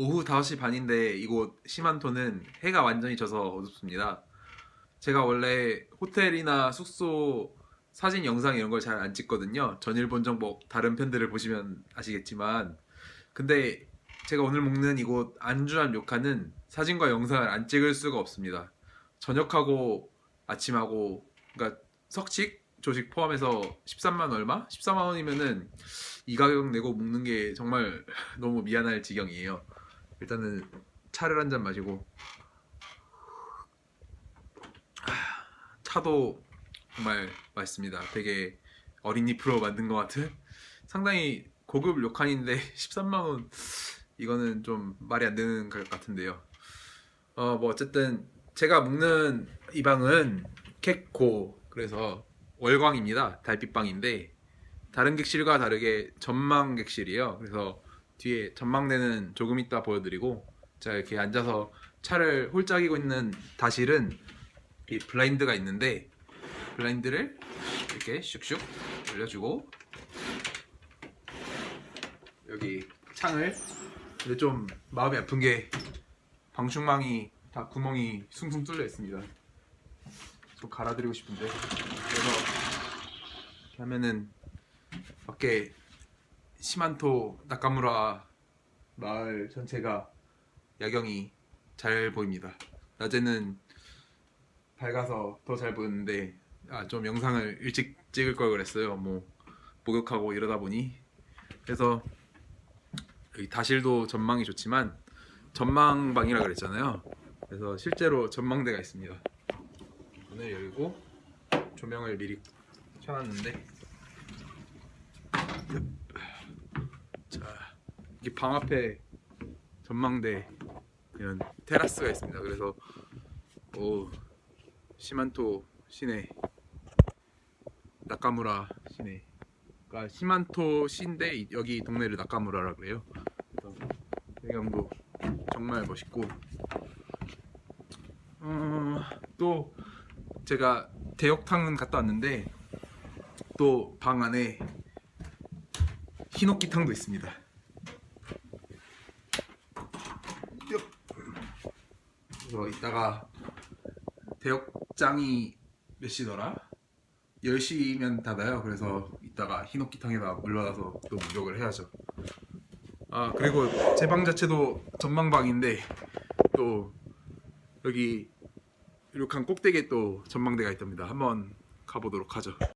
오후 5시 반인데 이곳 시만토는 해가 완전히 져서 어둡습니다. 제가 원래 호텔이나 숙소 사진 영상 이런 걸 잘 안 찍거든요. 전일본 정복 다른 편들을 보시면 아시겠지만 근데 제가 오늘 먹는 이곳 안주한 요카는 사진과 영상을 안 찍을 수가 없습니다. 저녁하고 아침하고 그러니까 석식 조식 포함해서 13만 얼마? 14만 원이면은 이 가격 내고 먹는 게 정말 너무 미안할 지경이에요. 일단은 차를 한 잔 마시고 아, 차도 정말 맛있습니다. 되게 어린잎으로 만든 것 같은 상당히 고급 료칸인데 13만 원 이거는 좀 말이 안 되는 가격 같은데요. 어 뭐 어쨌든 제가 묵는 이 방은 캣고 그래서 월광입니다. 달빛방인데 다른 객실과 다르게 전망 객실이에요. 그래서 뒤에 전망대는 조금 이따 보여드리고 제가 이렇게 앉아서 차를 홀짝이고 있는 다실은 이 블라인드가 있는데 블라인드를 이렇게 슉슉 올려주고 여기 창을 근데 좀 마음이 아픈 게 방충망이 다 구멍이 숭숭 뚫려 있습니다. 좀 갈아드리고 싶은데 그래서 하면은 밖에 시만토 나카무라 마을 전체가 야경이 잘 보입니다. 낮에는 밝아서 더 잘 보였는데 아, 좀 영상을 일찍 찍을 걸 그랬어요. 뭐 목욕하고 이러다 보니 그래서 여기 다실도 전망이 좋지만 전망방이라 그랬잖아요. 그래서 실제로 전망대가 있습니다. 문을 열고 조명을 미리 켜놨는데 자 이게 방 앞에 전망대 이런 테라스가 있습니다. 그래서 오 시만토 시내 나카무라 시내 그러니까 시만토 시인데 이- 여기 동네를 나카무라라 그래요. 배경도 정말 멋있고 어, 또 제가 대역탕은 갔다 왔는데 또 방 안에 히노키탕도 있습니다. 뿅. 그래서 이따가 대역장이 몇 시더라? 10시면 닫아요. 그래서 이따가 히노키탕에다 물러나서 또 목욕을 해야죠. 아 그리고 제 방 자체도 전망방인데 또 여기 이렇게 꼭대기에 또 전망대가 있답니다. 한번 가보도록 하죠.